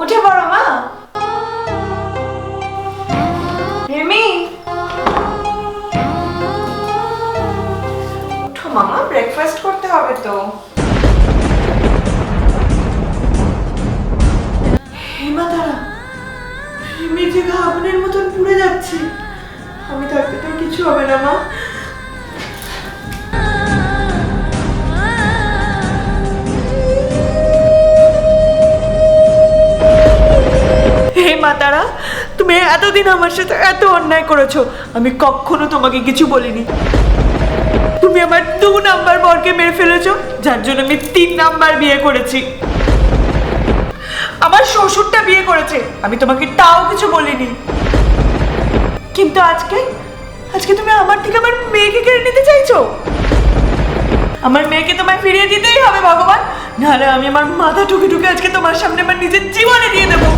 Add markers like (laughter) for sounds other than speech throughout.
উঠে পড়ো, মা। রিমি উঠো, মামা ব্রেকফাস্ট করতে হবে তো। হেমা, দাঁড়া। রিমি যে আগুনের মতন পুড়ে যাচ্ছে। আমি থাকতে তোর কিছু হবে না, মা। হে মাতারা তুমি এতদিন আমার সাথে এত অন্যায় করেছ, আমি কখনো তোমাকে কিছু বলিনি। তুমি আমার দু নাম্বার বরকে মেরে ফেলেছো, যার জন্য আমি তিন নাম্বার বিয়ে করেছি। আমার শ্বশুরটা বিয়ে করেছে, আমি তোমাকে তাও কিছু বলিনি। কিন্তু আজকে আজকে তুমি আমার থেকে আমার মেয়েকে কেড়ে নিতে চাইছো? আমার মেয়েকে তোমায় ফিরিয়ে দিতেই হবে, ভগবান। নাহলে আমি আমার মাথা ঠুকে ঠুকে আজকে তোমার সামনে আমার নিজের জীবনে দিয়ে দেবো।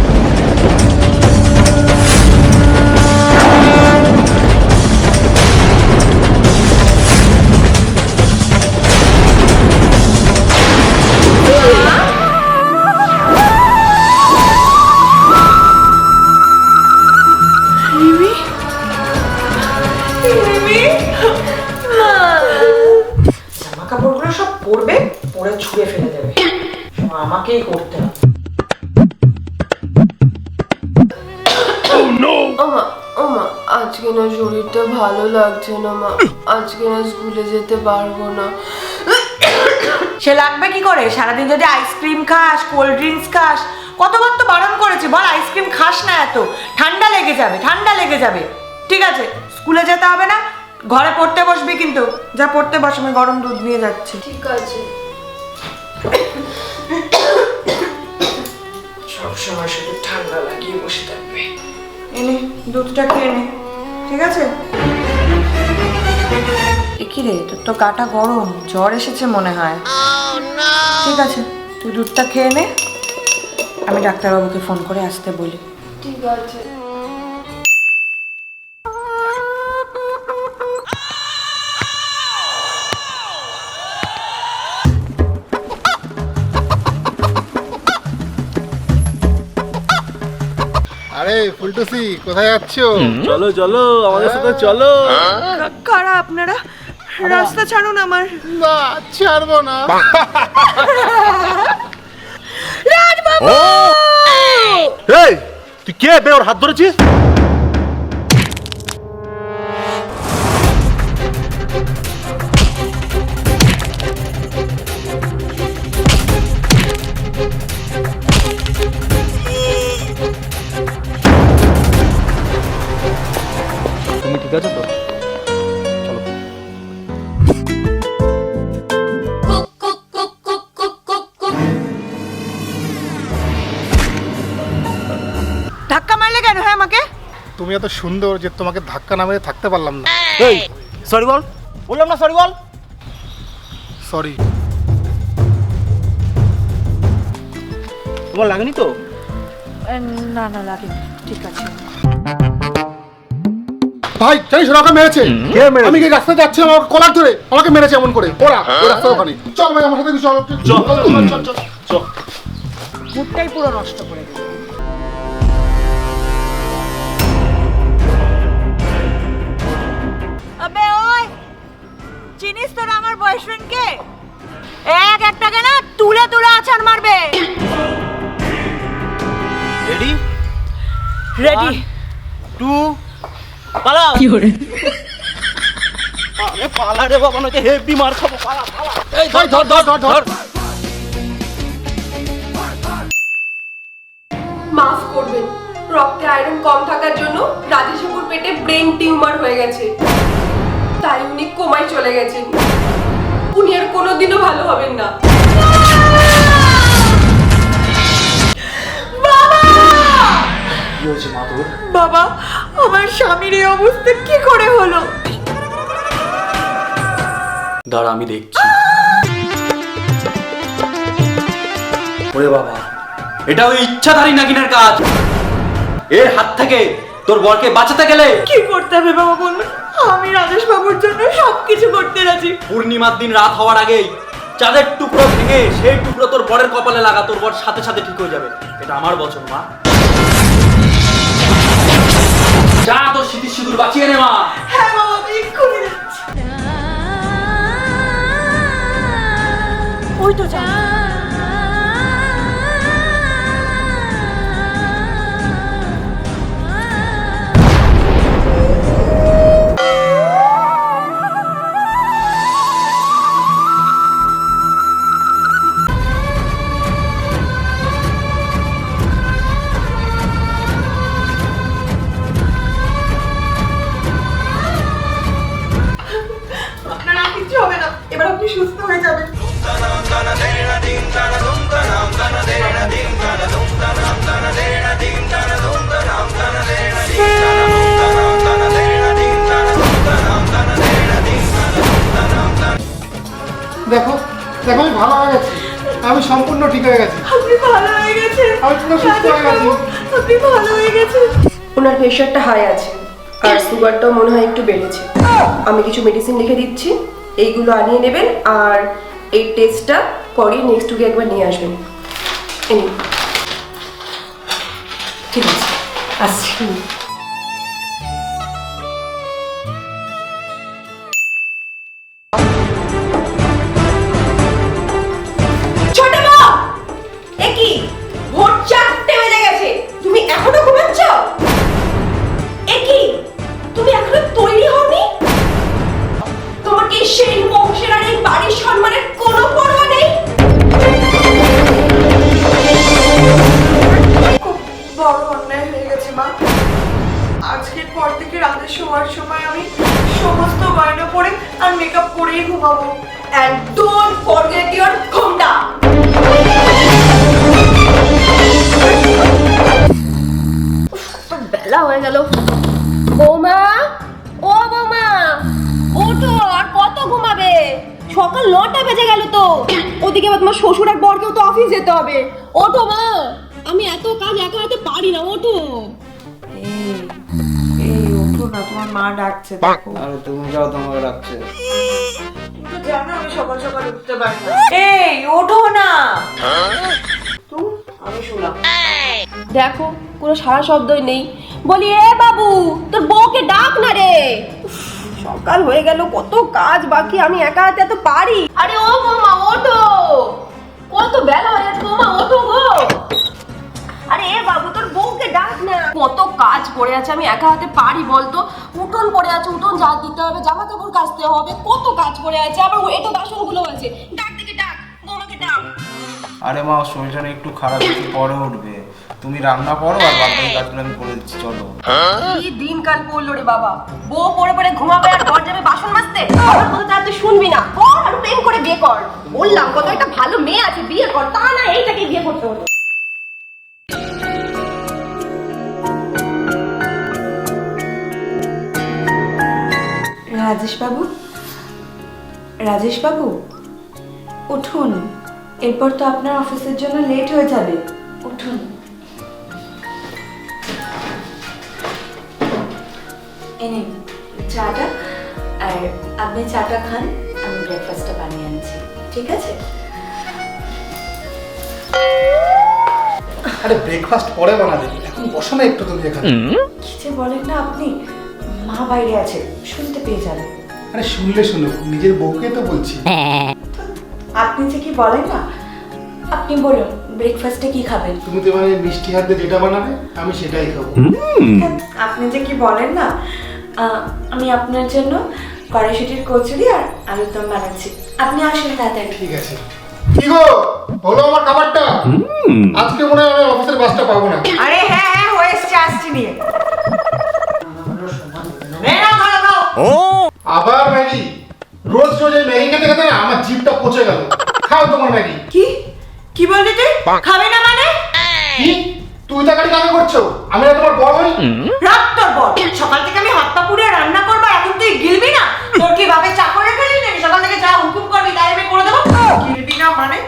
আজকে না শরীরটা ভালো লাগছে না মা। আজকে না স্কুলে যেতে পারব না। সে লাগবে কি করে? সারাদিন যদি আইসক্রিম খাস কোল্ড ড্রিঙ্কস খাস কতবার তো বারণ করেছি বল আইসক্রিম খাস না এত। ঠান্ডা লেগে যাবে ঠান্ডা লেগে যাবে। ঠিক আছে স্কুলে যেতে হবে না ঘরে পড়তে বসবি কিন্তু। যা পড়তে বস আমি গরম দুধ নিয়ে যাচ্ছি। ঠিক আছে। সবসময় শুধু ঠান্ডা লাগিয়ে বসে থাকবে। এনে দুধটা খেয়ে নে। ঠিক আছে? এ কি রে, তোর তো গাটা গরম, জ্বর এসেছে মনে হয়। ঠিক আছে, তুই দুধটা খেয়ে নে, আমি ডাক্তারবাবুকে ফোন করে আসতে বলি। ঠিক আছে। আরে ফুলটুসি কোথায় যাচ্ছ? চলো চলো আমাদের সাথে চলো। কা- কারা আপনারা? রাস্তা ছাড়ুন আমার। না ছাড়বো না। এই তুই কে বে ওর হাত ধরেছিস? ঠিক আছে তো? চলো। ধাক্কা মারলে কেন হ্যাঁ আমাকে? তুমি এত সুন্দর যে তোমাকে ধাক্কা না মেরে থাকতে পারলাম না। এই সরি বল। বললাম না সরি বল। সরি। তোমার লাগেনি তো? না না লাগে ঠিক আছে। ভাই জানিস ওরা ওকে মেরেছে। কে মেরেছে? আমি কি রাস্তায় যাচ্ছি আমার কলার ধরে। আমাকে মেরেছে এমন করে। ওরা ওই রাস্তার ওখানে। চল ভাই আমার সাথে চল। চল চল চল চল মুডটাই পুরো নষ্ট করে দিল। আবে ওই চিনিস তোরা আমার বয়ফ্রেন্ড কে? এক একটাকে না তুলে তুলে আছাড় মারবে। রেডি রেডি টু পালাও। কি করে আরে পালা রে বাবা নয়তো হেভি মার খাব পালা পালা। এই ভাই ধর ধর ধর ধর। মাফ করবেন রক্তে আয়রন কম থাকার জন্য রাজেশ বাবুর পেটে ব্রেন টিউমার হয়ে গেছে। তাই উনি কোমায় চলে গেছেন। উনি আর কোনোদিনও ভালো হবেন না। বাবা আমার স্বামীর এই অবস্থা কি করে হলো? দাঁড়া আমি দেখছি। ওরে বাবা এটা ওই ইচ্ছাধারী নাগিনের কাজ। এর হাত থেকে তোর বরকে বাঁচাতে গেলে কি করতে হবে বাবা বলুন? আমি রাজেশ বাবুর জন্য সবকিছু করতে রাজি। পূর্ণিমার দিন রাত হওয়ার আগেই চাঁদের টুকরো ভেঙে সেই টুকরো তোর বরের কপালে লাগা তোর বর সাথে সাথে ঠিক হয়ে যাবে। এটা আমার বচন মা। যা তো স্মৃতির সিঁদুর বাঁচিয়ে নে মা। হ্যাঁ বাবা আমি এক্ষুনি যাচ্ছি। ওই তো যা। দেখো আমি ভালো হয়ে গেছি। আমি সম্পূর্ণ ঠিক হয়ে গেছি। আপনি ভালো হয়ে গেছেন। আমি পুরো সুস্থ হয়ে গেছি। আপনি ভালো হয়ে গেছেন। ওনার প্রেশারটা হাই আছে আর সুগারটাও মনে হয় একটু বেড়েছে। আমি কিছু মেডিসিন লিখে দিচ্ছি এইগুলো আনিয়ে নেবেন আর এই টেস্টটা করিয়ে নেক্সট উইকে একবার নিয়ে আসবেন। ঠিক আছে আসছি। রাতে শোয়ার সময় আমি সমস্ত গয়না পরে আর মেকআপ করেই ঘুমাবো। and don't forget your ঘোমটা। বেলা হয়ে গেল। বৌমা, ও বৌমা, ওঠো, আর কত ঘুমাবে? সকাল নটা বেজে গেল তো। ওদিকে আবার তোমার শ্বশুর আর বরকেও তো অফিস যেতে হবে। ওঠো মা। আমি এত কাজ একা হাতে পারি না, ওঠো। না তোমার মা ডাকছে দেখো। আরে তুমি যাও তোমাকে রাখছে তো জানো আমি সকাল সকাল উঠতে পারি না। এই ওঠো না। তুই আমি শুনলাম দেখো কোনো সারা শব্দই নেই। বলি এ বাবু তোর বউকে ডাক না রে। সকাল হয়ে গেল কত কাজ বাকি আমি একা হাতে এত পারি। আরে ও বৌমা ওঠো। পড়ে আছে আমি একা হাতে পারি বলতো? উঠোন পড়ে আছে উঠোন যা দিতে হবে জামা কাপড় কাচতে হবে কত কাজ পড়ে আছে আবার এটা বাসনগুলো আছে ডাক দিকে ডাক বৌমাকে ডাক। আরে মা শরীরটা একটু খারাপ একটু পরে উঠবে। তুমি রান্না করো আর বাকি কাজগুলো আমি করে দিচ্ছি চলো। কি দিনকাল পড়ল রে বাবা। বউ পড়ে পড়ে ঘুমাবে আর বর যাবে বাসন মাজতে? আমার কথা তার তুই শুনবি না। কর আর প্রেম করে বিয়ে কর। বললাম কত একটা ভালো মেয়ে আছে বিয়ে কর। তা না এইটাকে বিয়ে করতে হলো। রাজেশ বাবু রাজেশ বাবু উঠুন। এরপর তো আপনার অফিসের জন্য লেট হয়ে যাবে। উঠুন। এনে চাটা। আর আপনি চাটা খান আমি ব্রেকফাস্টটা বানিয়ে আনছি। ঠিক আছে? আরে ব্রেকফাস্ট পরে বানাবে এখন বসো না একটু তুমি এখানে কি যে বলেন না আপনি? মা বাইরে আছে শুনতে পেয়ে যাবেন আরে শুনলে শুনো নিজের বউকে তো বলছি। (laughs) আপনি যে কি বলেন না আপনি বলুন ব্রেকফাস্টে কি খাবেন? তুমি তো মানে মিষ্টি হাতে যেটা বানাবে আমি সেটাই খাব। আপনি যে কি বলেন না আহ, আমি আপনার জন্য কড়াইশুটির কচুরি আর আলুর দম বানাচ্ছি। আপনি আসুন তাড়াতাড়ি। ঠিক আছে। কি গো? হলো আমার খাবারটা? আজকে মনে হয় আমি অফিসের বাসটা পাবো না। আরে খাবে না মানে? কি? তুই তাকারি কাকে করছ। আমি না তোমার বড় হই। রাত তোর বল সকাল থেকে আমি হাত পা পুড়িয়ে রান্না করব এখন তুই গিলবি না? তোর কি ভাবে চাকর রেখে দিলি নাকি? সকাল থেকে যা হুকুম করবি তাই আমি করে দেবো। গিলবি না মানে?